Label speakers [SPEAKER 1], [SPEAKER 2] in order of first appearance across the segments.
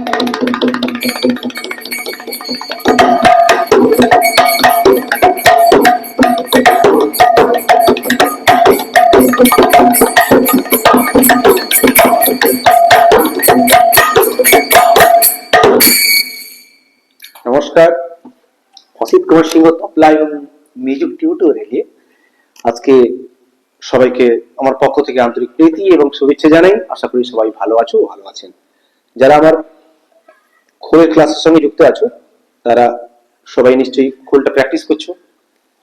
[SPEAKER 1] নমস্কার। অসিত কুমার সিংহ তপলা এবং মিউজিক টিউটোরিয়ালে আজকে সবাইকে আমার পক্ষ থেকে আন্তরিক প্রীতি এবং শুভেচ্ছা জানাই। আশা করি সবাই ভালো আছো, ভালো আছেন। যারা আমার খোলের ক্লাসের সঙ্গে যুক্ত আছো, তারা সবাই নিশ্চয়ই খোলটা প্র্যাকটিস করছ।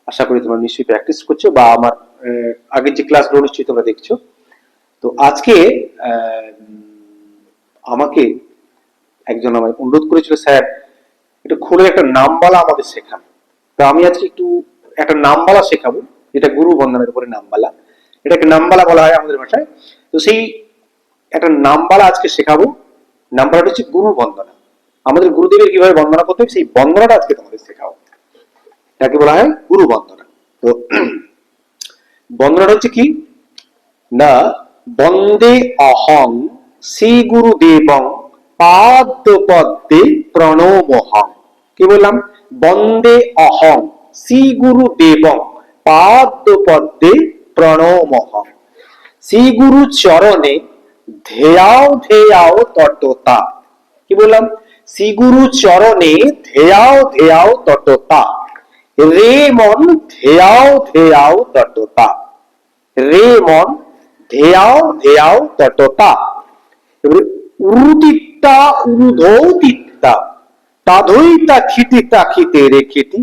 [SPEAKER 1] আশা করি তোমরা নিশ্চয়ই প্র্যাকটিস করছ বা আমার আগের যে ক্লাসগুলো নিশ্চয়ই তোমরা দেখছ। তো আজকে আমাকে একজন আমায় অনুরোধ করেছিল, স্যার একটু খোলের একটা নামবালা আমাদের শেখান। তো আমি আজকে একটু একটা নামবালা শেখাবো, যেটা গুরু বন্ধনের উপরে নামবালা এটাকে নামবালা বলা হয় আমাদের ভাষায়। তো সেই একটা নামবালা আজকে শেখাবো। নামবালাটা হচ্ছে গুরু বন্দনা। আমাদের গুরুদেবের কীভাবে বন্দনা করতে সেই বন্দনাটা আজকে তোমাদের শেখাবো। এটাকে বলা হয়? গুরু বন্দনা তো, বন্দনাটা হচ্ছে কি? না, বন্দে অহং শ্রী গুরুদেবং পাদ্য পদ্মে প্রণমহং। কি বললাম? বন্দে অহং শ্রী গুরুদেবং পাদ্য পদ্মে প্রণমহং। শ্রী গুরু চরণে ধেয়াও ধেয়াও তটতা কি বললাম? শ্রী গুরু চরণে ধেয়াও ধেয়াও তটতা রে মন ধেয়াও ধেয়াও তটতা রে মন ধেয়াও ধেয়াও তটতা উরুতিত্তা উরুধৌতিত্তা। তাধৈতা খিটিতা খিতে রে খিটি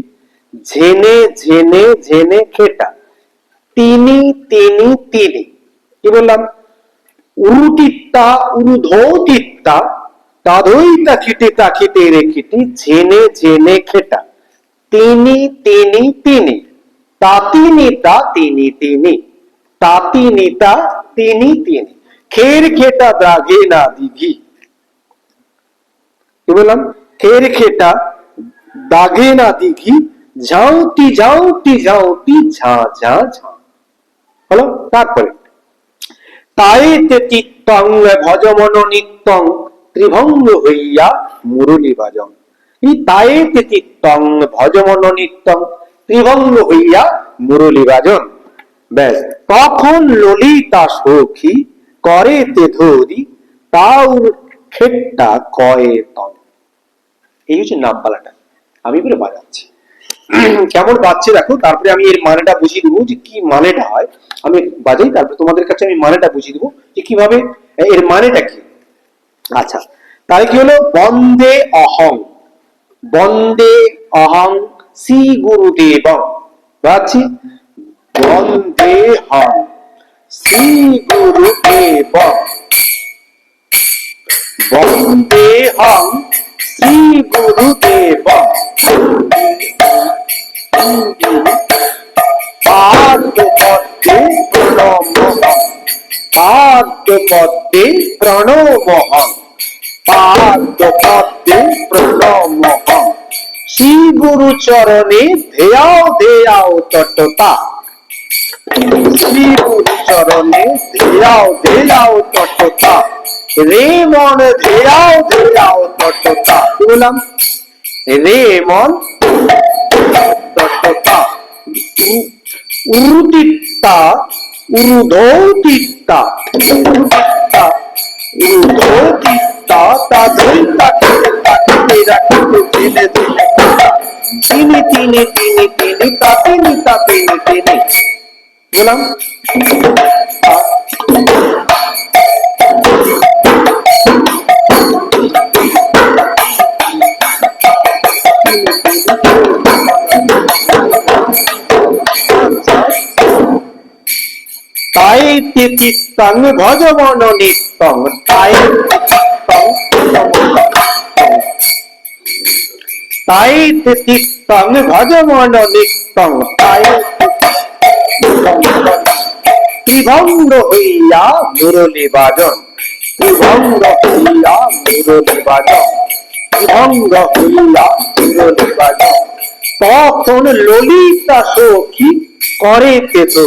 [SPEAKER 1] ঝেনে ঝেনে ঝেনে খেটা তিনি তিনি তিনি। কি বললাম? উরুতিত্তা উরুধৌতিত্তা তাধৈতা খিটিতা খিতে রে খিটি, ঝেনে ঝেনে খেটা। তিনি তিনি তিনি। তাতিনিতা তিনি তিনি তাতিনিতা তিনি তিনি খের খেটা দ্রাঘে না দিঘি। কি বললাম? খের খেটা দাগে না দিঘি, ঝাউতি ঝাউতি ঝাউতি, ঝা ঝা ঝা। হলো তারপরে। তাইতে চিত্তং ভজমন নিত্যং ত্রিভঙ্গ হইয়া মুরলী তাইতে চিত্তং, ভজমন নিত্যং, ত্রিভঙ্গ হইয়া ব্যাস, তখন ললিতা সখী করে তে ধরি খেট্টা কয়ে তন। এই হচ্ছে নামপালাটা আমি করে বাজাচ্ছি। কেমন বাজছে দেখো, তারপরে আমি এর মানেটা বুঝিয়ে দেবো যে কি মানেটা হয়। আমি বাজাই, তারপরে তোমাদের কাছে আমি মানেটা বুঝিয়ে দেবো যে কীভাবে, এর মানেটা কি? আচ্ছা তাহলে কি হলো? বন্দে অহং বন্দে অহং শ্রী গুরুদেব বাচ্ছি বন্দে হং শ্রী গুরুদেব বন্দে হং শ্রী গুরুদেব পাদ্যপদ্মে প্রণমহং পাদ্যপদ্মে প্রণমহং পাদ্যপদ্মে প্রণমহং শ্রী গুরু চরণে ধেয়াও ধেয়াও তটতা শ্রী গুরু চরণে ধেয়াও ধেয়াও তটতা রে মন ধেয়াও ধেয়াও তটতা বললাম রে মন তটতা উরুতিত্তা উরুধৌতিত্তা উরুতিত্তা উরুধৌতিত্তা তাধৈতা খেতে রাখিতে দিলে দিলে তিনি তিনি তিনি তিনি তাপিনি তাপিনি তিনি। বললাম তাই চিত্তং ভজমন নিত্যং তাই তাই চিত্তং ভজমন নিত্যং তাই ত্রিভঙ্গ ত্রিভঙ্গ হইয়া মুরলী বাজন ত্রিভঙ্গ হইয়া মুরলী বাজন তখন ললিতা সখী করে কেতী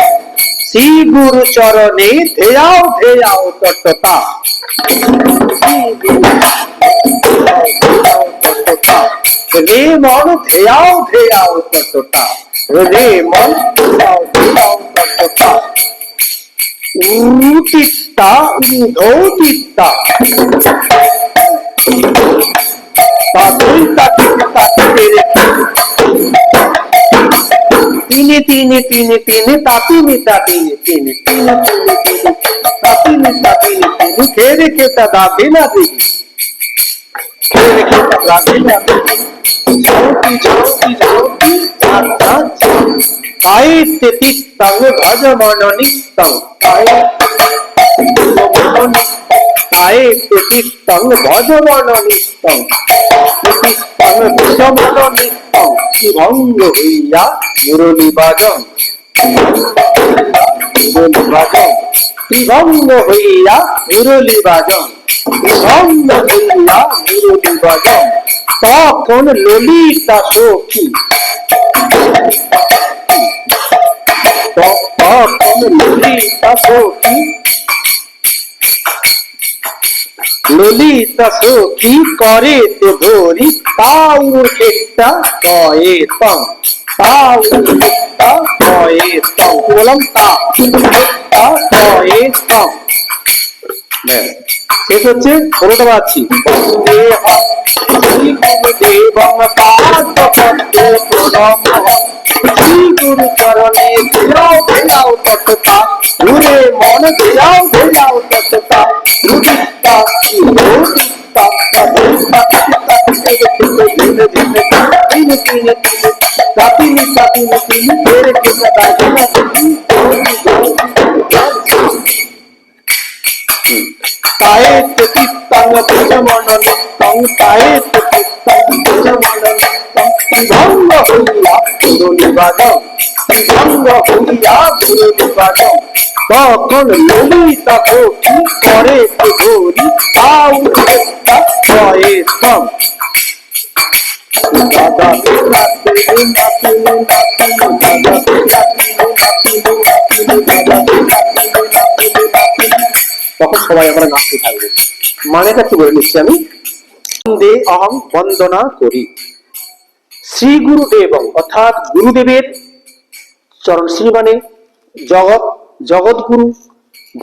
[SPEAKER 1] শ্রী গুরু চরণে ধেয়াও ধেয়াও তত্ত্বতা রে মন ধেয়াও ধেয়াও তত্ত্বতা রে মন ধেয়াও ধেয়াও তত্ত্বতা উতিত্তা উধৌতিত্তা তাতেই তিনি তিনি তিনি তিনি তাতিনি তাতিনি তিনি তিনি তিনি তিনি তাতিনি তাতিনি তিনি খেয়ে খেতা দাবে না দেখি খেয়ে খেতা দাবে না দেখি ঝৌটি ঝৌটি ঝৌটি আচ্ছা কায়েতে তিত্তং ভজমন নিত্যং কায়েতে তিত্তং ভজমন নিত্যং তিত্তং ভজমন নিত্যং ভঙ্গ হইয়া মুরলি বাজং মুরলি বাজং ত্রিভঙ্গ হইয়া মুরলি বাজং ত্রিভঙ্গ হইয়া মুরলি বাজং তখন ললিতা সখী। তখন ললিতা সখী। ললিতা সখী করে তে ভরি তাও একটা কয়ে তং তাও একটা কয়ে তং বললাম, তা, একটা কয়ে তং। শেষ হচ্ছে, ষোলোটা পাচ্ছি দেবং গুরু চরণে ধীরাও ধীরাও তত্ত্বতা ঘুরে মন ধীরাও ধীরাও তত্ত্বতা রুদিতা রুদিতা তিন তিন কাপিনি কাপিনি তিন কে সদা তায়ে চিত্তং ভজমন নিত্যং তায়ে চিত্তং ভজমন নিত্যং ভঙ্গ হইয়া গুরু নিবাদম ভঙ্গ হইয়া গুরু নিবাদম তখন ললিতা সখী করে ঘোরি তাউ চেষ্টা কয়ে তম দাদা নাতিনু নাতিনু নাতিনু দাদা নাতিনু নাতিনু তখন সবাই আমরা নাচতে থাকবে। মানেটা কি বলে নিচ্ছি আমি? অহং বন্দনা করি। শ্রী গুরুদেব অর্থাৎ গুরুদেবের চরণ শ্রী মানে জগৎ, জগৎগুরু,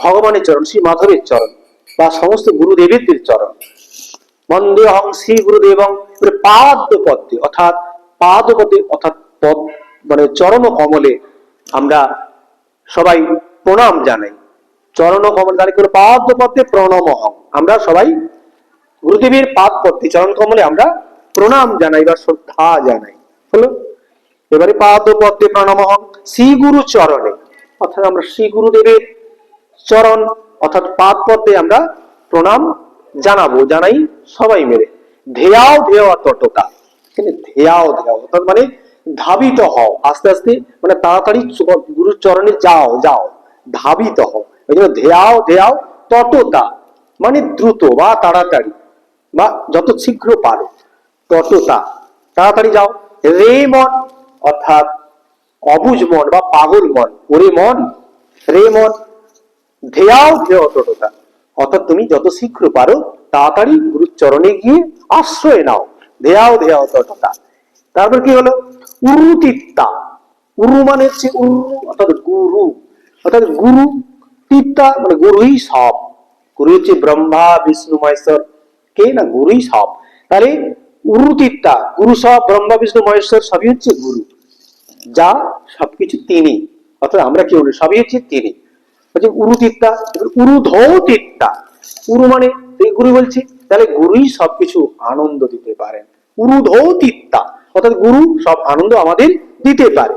[SPEAKER 1] ভগবানের চরণ, শ্রী মাধবের চরণ, বা সমস্ত গুরুদেবের চরণ। বন্দে অহং শ্রী গুরুদেব পাদ পদ্মে অর্থাৎ পাদ পদে অর্থাৎ পদ মানে চরণ কমলে আমরা সবাই প্রণাম জানাই। চরণ কমল করে? পাদ পদ্মে প্রণম। আমরা সবাই গুরুদেবের পাদ পদ্মে চরণ কমলে আমরা প্রণাম জানাই বা শ্রদ্ধা জানাই। হলো? এবারে পাদ পদ্মে প্রণম। হং শ্রী গুরু চরণে। অর্থাৎ আমরা শ্রী গুরুদেবের চরণ, অর্থাৎ পাদ পদ্মে আমরা প্রণাম জানাব, জানাই সবাই মিলে। ধেয়াও ধেয়া তটকা ধেয়াও ধেয়াও অর্থাৎ মানে ধাবিত হও। আস্তে আস্তে মানে তাড়াতাড়ি গুরুর চরণে যাও যাও। ধাবিত হও। ওই জন্য ধেয়াও ধেয়াও তটতা মানে দ্রুত বা তাড়াতাড়ি, বা যত শীঘ্র পারো তটতা তাড়াতাড়ি যাও। রে মন, অর্থাৎ অবুজ মন বা পাগল মন, ওরে মন, রে মন ধেয়াও ধেয় তটতা অর্থাৎ তুমি যত শীঘ্র পারো, তাড়াতাড়ি গুরুর চরণে গিয়ে আশ্রয় নাও। ধেয়াও ধেয়াও তটতা তারপর কি হলো? উরুতিত্তা। উরু মানে হচ্ছে উরু, অর্থাৎ গুরু। অর্থাৎ গুরু তিত্তা মানে গুরুই সব গুরু হচ্ছে ব্রহ্মা, বিষ্ণু, মহেশ্বর। কে না? গুরুই সব তাহলে উরুতিত্তা, গুরু সব ব্রহ্মা, বিষ্ণু, মহেশ্বর সবই হচ্ছে গুরু। যা সবকিছু তিনি। অর্থাৎ আমরা কেউ নই, সবই হচ্ছে তিনি। হচ্ছে উরু তিত্তা উরু ধৌ তিত্তা উরু মানে এই গুরু বলছে, তাহলে গুরুই সবকিছু আনন্দ দিতে পারেন। উরু ধৌ তিত্তা অর্থাৎ গুরু সব আনন্দ আমাদের দিতে পারে।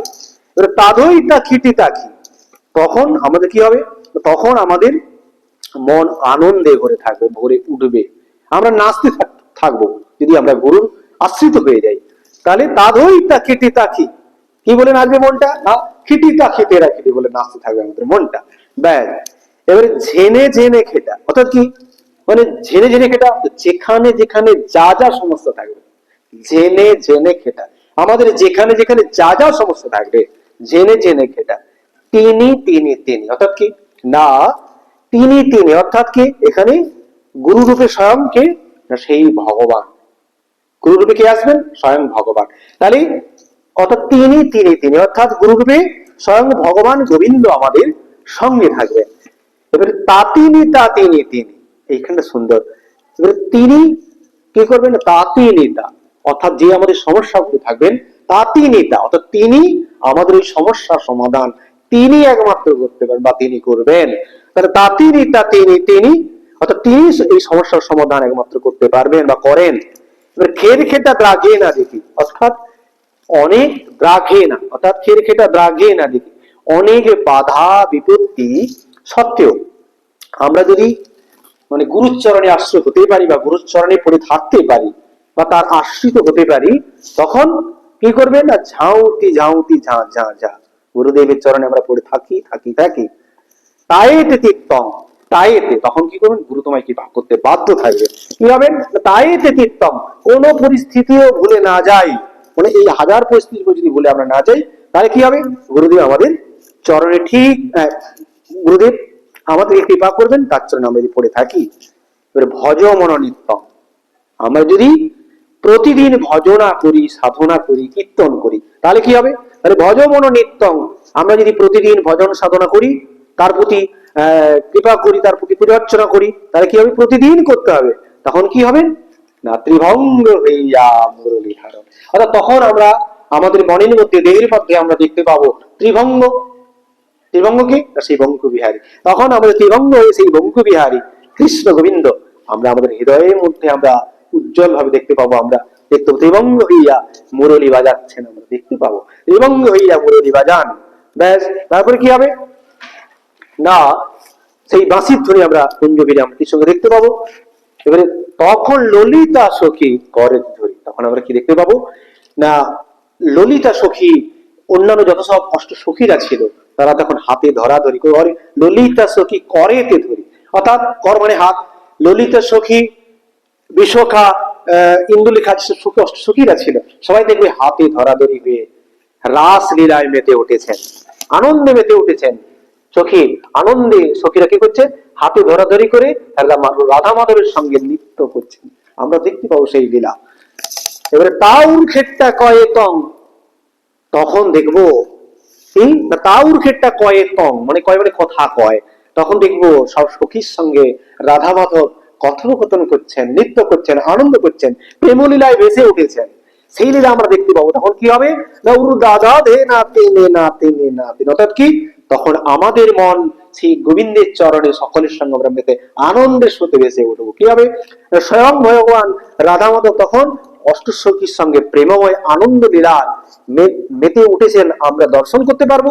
[SPEAKER 1] এবার তাদই তা খিটি তাকি তখন আমাদের কি হবে? তখন আমাদের মন আনন্দে ভরে থাকবে, ভরে উঠবে। আমরা নাচতে থাকব, যদি আমরা গুরুর আশ্রিত হয়ে যাই। তাহলে তাদই তা কেটে তাকি কি বলে নাচবে মনটা? না, খিটি তাকি তেরা খিটি বলে নাচতে থাকবে আমাদের মনটা। ব্যাস, এবারে ঝেনে ঝেনে খেটা, অর্থাৎ কি? মানে ঝেনে ঝেনে খেটা যেখানে যেখানে যা যা সমস্যা থাকবে জেনে জেনে খেটা। আমাদের যেখানে যেখানে যা যা সমস্যা থাকবে জেনে জেনে খেটা। তিনি তিনি তিনি অর্থাৎ কি? না, তিনি তিনি, অর্থাৎ কি, এখানে গুরু রূপে স্বয়ং কে? না, সেই ভগবান। গুরু রূপে কে আসবেন? স্বয়ং ভগবান। তাহলে, অর্থাৎ তিনি তিনি তিনি, অর্থাৎ গুরু রূপে স্বয়ং ভগবান গোবিন্দ আমাদের সঙ্গে থাকবেন। এবারে তা তিনি তা তিনি তিনি, এইখানটা সুন্দর। এবারে তিনি কি করবেন? তাতি নেতা অর্থাৎ যে আমাদের সমস্যাগুলো থাকবেন তাতি নেতা অর্থাৎ তিনি আমাদের ওই সমস্যার সমাধান। তিনি একমাত্র করতে পারেন বা তিনি করবেন। তাহলে তাতি নেতা তিনি তিনি, অর্থাৎ তিনি এই সমস্যার সমাধান একমাত্র করতে পারবেন বা করেন। খের খেটা দ্রাগে না দেখি, অর্থাৎ অনেক দ্রাঘে না, অর্থাৎ খের খেটা দ্রাঘে না দেখি। অনেক বাধা বিপত্তি সত্ত্বেও আমরা যদি মানে গুরুচরণে আশ্রয় হতে পারি বা গুরুচরণে পড়ে থাকতে পারি বা তার আশ্রিত হতে পারি, তখন কি করবে না? ঝাউতি ঝাউতি, ঝা ঝা ঝা। গুরুদেবের চরণে আমরা পড়ে থাকি থাকি থাকি। তাইতে তিক্তম তাইতে তখন কি করবেন গুরু তোমায় কি করতে বাধ্য থাকবে। কি হবে? তাইতে তিক্তম কোন পরিস্থিতিও ভুলে না যাই। মানে এই হাজার পরিস্থিতি যদি ভুলে আমরা না যাই তাহলে কি হবে? গুরুদেব আমাদের চরণে ঠিক আহ, গুরুদেব আমাদেরকে কৃপা করবেন তার চরণে আমরা যদি পড়ে থাকি। ভজ মনোনিত্যম আমরা যদি প্রতিদিন ভজনা করি সাধনা করি কীর্তন করি তাহলে কি হবে? তাহলে ভজ মনোনিত্যম আমরা যদি প্রতিদিন ভজন সাধনা করি, তার প্রতি কৃপা করি, তার প্রতি পূজা অর্চনা করি, তাহলে কি হবে? প্রতিদিন করতে হবে। তখন কি হবে? না ত্রিভঙ্গ হইয়া মুরলী হারণ অর্থাৎ তখন আমরা, আমাদের মনের মধ্যে দেহের মধ্যে আমরা দেখতে পাবো ত্রিভঙ্গ। ত্রিভঙ্গ কি? সেই বঙ্ক বিহারী। তখন আমাদের ত্রিভঙ্গ হয়ে সেই বঙ্ক বিহারী, কৃষ্ণ গোবিন্দ, আমরা আমাদের হৃদয়ের মধ্যে আমরা উজ্জ্বল ভাবে দেখতে পাবো আমরা। দেখতে ত্রিভঙ্গ হইয়া মুরলী বাজাচ্ছেন আমরা দেখতে পাবো। ত্রিভঙ্গ হইয়া মুরলী বাজান ব্যাস, তারপরে কি হবে? না, সেই বাঁশির ধ্বনি আমরা কুঞ্জগিরি আমরা সঙ্গে দেখতে পাবো। এবারে তখন ললিতা সখী করে ধরি তখন আমরা কি দেখতে পাবো? না, ললিতা সখী, অন্যান্য যত সব অষ্ট সখীরা ছিল, তারা তখন হাতে ধরাধরি করে, ললিতা সখী করেতে ধরি। অর্থাৎ কর মানে হাত। ললিতা সখী, বিশোখা ইন্দুলেখা সখীরা ছিল। সবাই দেখবে হাতে ধরাধরি হয়ে রাস লীলায় মেতে উঠেছেন, আনন্দে মেতে উঠেছেন সখী আনন্দে সখীরা কি করছে? হাতে ধরাধরি করে রাধা মাধবের সঙ্গে নৃত্য করছেন। আমরা দেখতে পাবো সেই লীলা। এবারে তাউর ক্ষেতটা কয়ে তং? তখন দেখব এই তাউর ক্ষেতটা কয়ে তং? মানে কয় মানে কথা কয়। তখন দেখব সব সখীর সঙ্গে রাধা মাধব কথোপকথন করছেন, নৃত্য করছেন, আনন্দ করছেন, প্রেমলীলায় ভেসে উঠেছেন। সেই লীলা আমরা দেখতে পাবো। তখন কি হবে? না উরু দাদা দে না তেনে না তেনে না তেনে অর্থাৎ কি? তখন আমাদের মন সেই গোবিন্দের চরণে সকলের সঙ্গে আমরা মেতে আনন্দের সাথে ভেসে উঠবো। কি হবে? স্বয়ং ভগবান রাধা মাধব তখন অষ্টসখীর সঙ্গে প্রেমময় আনন্দ লীলার মেতে উঠেছেন। আমরা দর্শন করতে পারব।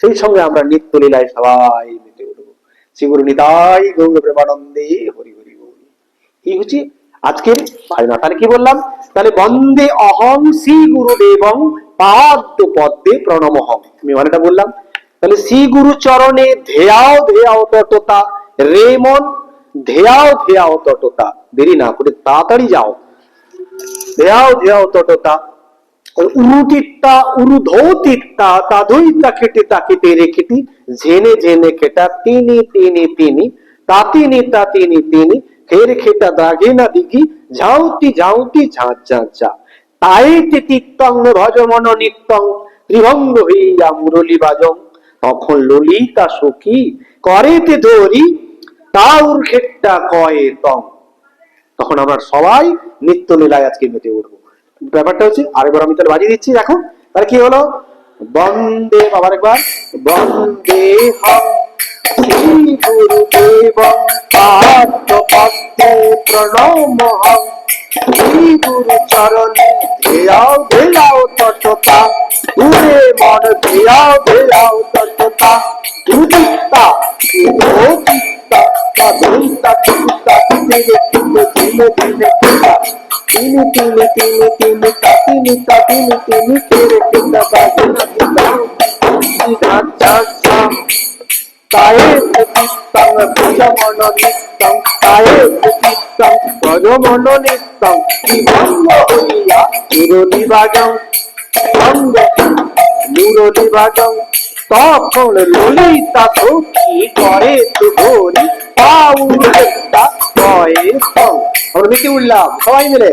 [SPEAKER 1] সেই সঙ্গে আমরা নিত্য লীলায় সবাই মেতে উঠবো। শ্রীগুরু নিতাই গৌর প্রেমানন্দে হরি এই হচ্ছে আজকের ভাবনা তাহলে কি বললাম? তাহলে বন্দে অহং শ্রী গুরুদেবং পাদ্য পদ্মে প্রণমহম আমি মানেটা বললাম। তাহলে শ্রী গুরু চরণে ধেয়াও ধেয়াও তটতা, রে মন ধেয়াও ধেয়াও তটতা। দেরি না করে তাড়াতাড়ি যাও। ধেয়াও ধেয়াও তটতা। উরুটিত্তা উরুধৌতিত্তা তাদুইতা কেটে তাকিতে রেখেটি জেনে জেনে কেটা তিনি তিনি তিনি, তাতিনি তাতিনি তিনি ফের খেটা দাগে না দিঘি, ঝাউতি ঝাউতি ঝাঁ ঝাঁ ঝা। তাইতে তিক্তং ভজ মন নিত্যং, ত্রিভঙ্গ হইয়া মুরলী বাজং। তখন ললিতা সখী, করেতে ধরি তাউর ক্ষেতটা কয়ে তং। তখন আমরা সবাই নিত্য লীলায় আজকে মেতে উঠবো। ব্যাপারটা হচ্ছে, আরেকবার আমি তাহলে বাজিয়ে দিচ্ছি, দেখো। তাহলে কি হলো? বন্দে আবার একবার। বন্দে হম গুরুদেব পাদ্য পদ্মে প্রণমহম শ্রী গুরু চরণে ধেয়াও ধেয়াও তটতা দূরে মন ধেয়াও ধেয়াও তটতা উদিতা উদিতা চিত্তে চিত্তে তিনে তিনে তিনে তিনে তিনে তিনে তা তিনে তা তিনে তিনে তেরে তিনে বাজে না তিনে চা চা তায়ে প্রতিষ্ঠং পরমনিত্যং তায়ে প্রতিষ্ঠং পরমনিত্যং বিভঙ্গ হইয়া মুরলিবাজং ভঙ্গ মুরলিবাজং তখন ললিতা ভক্তি করে তুভরি পাউন্দ্রা কয়ে সঙ্গ আমরা মেতে উঠলাম সবাই মিলে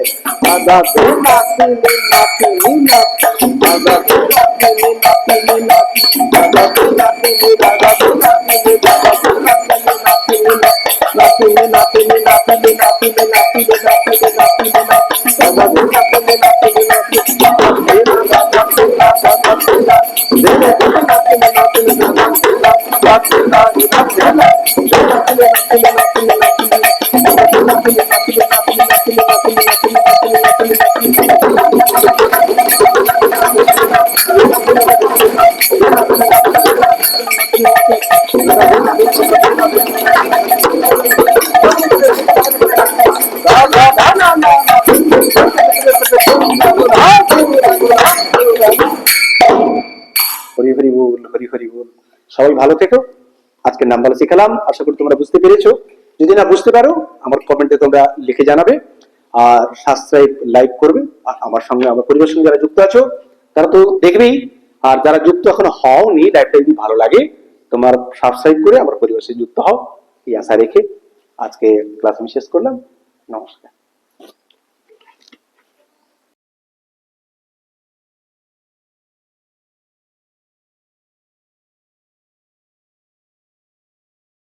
[SPEAKER 1] Thank you. হরি হরি বল, হরি হরি বল। সবাই ভালো থেকো। আজকের নামগুলো শিখালাম। আশা করি তোমরা বুঝতে পেরেছ। যদি না বুঝতে পারো, আমার কমেন্টে তোমরা লিখে জানাবে আর সাবস্ক্রাইব লাইক করবে। আর আমার সঙ্গে আমার পরিবারের সঙ্গে যারা যুক্ত আছো, তারা তো দেখবেই। আর যারা যুক্ত এখন হওনি লাইভটা যদি ভালো লাগে তোমার সাবস্ক্রাইব করে আমার পরিবারের সঙ্গে যুক্ত হও। এই আশা রেখে আজকে ক্লাস আমি শেষ করলাম। নমস্কার।